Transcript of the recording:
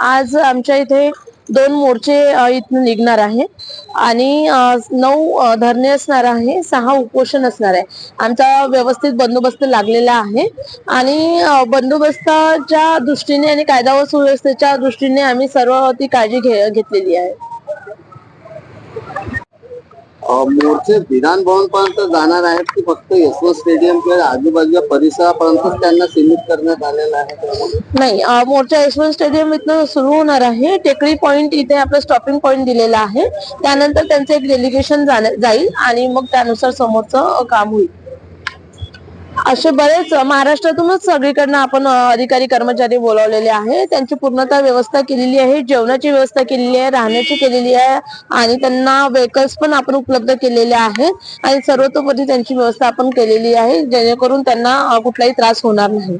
आज आमच्या इथे दोन मोर्चे इथून निघणार आहे. आणि नऊ धरणे असणार आहे सहा उपोषण असणार आहे. आमचा व्यवस्थित बंदोबस्त लागलेला आहे. आणि बंदोबस्ताच्या दृष्टीने आणि कायदा व सुव्यवस्थेच्या दृष्टीने आम्ही सर्व ती काळजी घे घेतलेली आहे. मोर्चे विधान भवन पर्यंत जाणार आहेत की फक्त यशवंत स्टेडियम किंवा आजूबाजूच्या परिसरापर्यंतच त्यांना सीमित करण्यात आलेलं आहे नाही मोर्चा यशवंत स्टेडियम इथनं सुरू होणार आहे. टेकडी पॉइंट इथे आपलं स्टॉपिंग पॉइंट दिलेला आहे. त्यानंतर त्यांचं एक डेलिगेशन जाईल आणि मग त्यानुसार समोरचं काम होईल. असे बरेच महाराष्ट्रातूनच सगळीकडनं आपण अधिकारी कर्मचारी बोलावलेले आहे त्यांची पूर्णतः व्यवस्था केलेली आहे जेवणाची व्यवस्था केलेली आहे राहण्याची केलेली आहे आणि त्यांना व्हेकल्स पण आपण उपलब्ध केलेले आहेत आणि सर्वतोपरी त्यांची व्यवस्था आपण केलेली आहे जेणेकरून त्यांना कुठलाही त्रास होणार नाही.